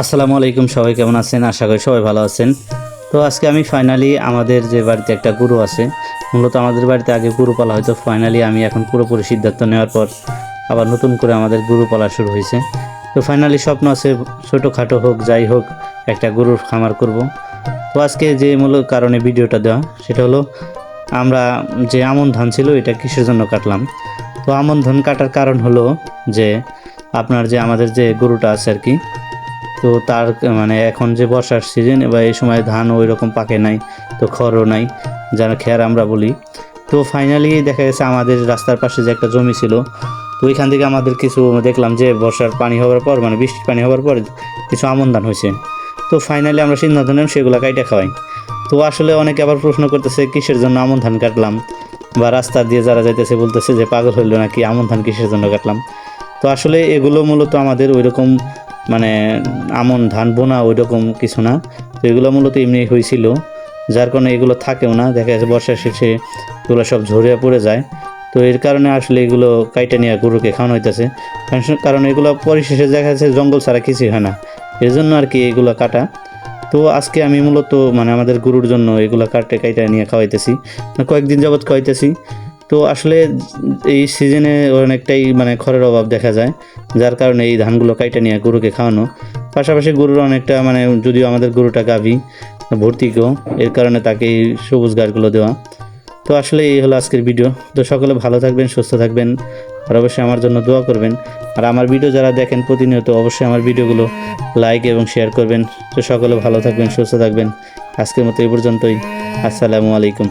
আসসালামু আলাইকুম সবাই, কেমন আছেন? আশা করি সবাই ভালো আছেন। তো আজকে আমি ফাইনালি আমাদের যে বাড়িতে একটা গুরু আছে, মূলত আমাদের বাড়িতে আগে গুরু পালা হয়তো ফাইনালি আমি এখন পুরোপুরি সিদ্ধান্ত নেওয়ার পর আবার নতুন করে আমাদের গুরু পালা শুরু হয়েছে। তো ফাইনালি স্বপ্ন আছে, ছোটোখাটো হোক, যাই হোক, একটা গরুর খামার করব। তো আজকে যে মূল কারণে ভিডিওটা দেওয়া, সেটা হলো আমরা যে আমন ধান ছিল, এটা কিসের জন্য কাটলাম? তো আমন ধান কাটার কারণ হলো যে, আপনার যে আমাদের যে গরুটা আছে আর কি তো তার মানে এখন যে বর্ষার সিজন এবার এই সময় ধান ওই রকম পাকে নাই, তো খড়ও নাই, যারা খেয়ার আমরা বলি। তো ফাইনালি দেখা গেছে আমাদের রাস্তার পাশে যে একটা জমি ছিল, তো ওইখান থেকে আমাদের কিছু দেখলাম যে বর্ষার পানি হওয়ার পর মানে বৃষ্টির পানি হওয়ার পর কিছু আমন ধান হয়েছে। তো ফাইনালি আমরা সিদ্ধান্ত নিলাম সেগুলো কাইটা খাওয়াই। তো আসলে অনেকে আবার প্রশ্ন করতেছে, কিসের জন্য আমন ধান কাটলাম? বা রাস্তা দিয়ে যারা যাইতেছে বলতেছে যে পাগল হইল নাকি আমন ধান কিসের জন্য কাটলাম? তো আসলে এগুলো মূলত আমাদের ওই রকম মানে আমন ধান, বোনা ওই রকম কিছু না। তো এগুলো মূলত এমনি হয়েছিল। যার কারণে এগুলো থাকেও না। দেখা যাচ্ছে বর্ষার শেষে এগুলো সব ঝরিয়া পড়ে যায়। তো এর কারণে আসলে এগুলো কাইটা নিয়ে গরুকে খাওয়ানো হইতেছে। কারণ এগুলো পরিশেষে দেখা যাচ্ছে জঙ্গল ছাড়া কিছুই হয় না। এর জন্য আর কি এগুলো কাটা। তো আজকে আমি মূলত মানে আমাদের গরুর জন্য এগুলো কাটে কাইটা নিয়ে খাওয়াইতেছি। কয়েকদিন যাবৎ খাওয়াইতেছি। তো আসলে এই সিজনে অনেকটাই মানে খড়ের অভাব দেখা যায়, যার কারণে এই ধানগুলো কাইটা নিয়ে গরুকে খাওয়ানো। পাশাপাশি গরুর অনেকটা মানে যদিও আমাদের গরুটা গাভী ভর্তিকেও এর কারণে তাকে এই সবুজ গাছগুলো দেওয়া। তো আসলে এই হলো আজকের ভিডিও তো সকলে ভালো থাকবেন, সুস্থ থাকবেন, আর অবশ্যই আমার জন্য দোয়া করবেন। আর আমার ভিডিও যারা দেখেন প্রতিনিয়ত, অবশ্যই আমার ভিডিওগুলো লাইক এবং শেয়ার করবেন। তো সকলে ভালো থাকবেন, সুস্থ থাকবেন। আজকের মতো এই পর্যন্তই। আসসালামু আলাইকুম।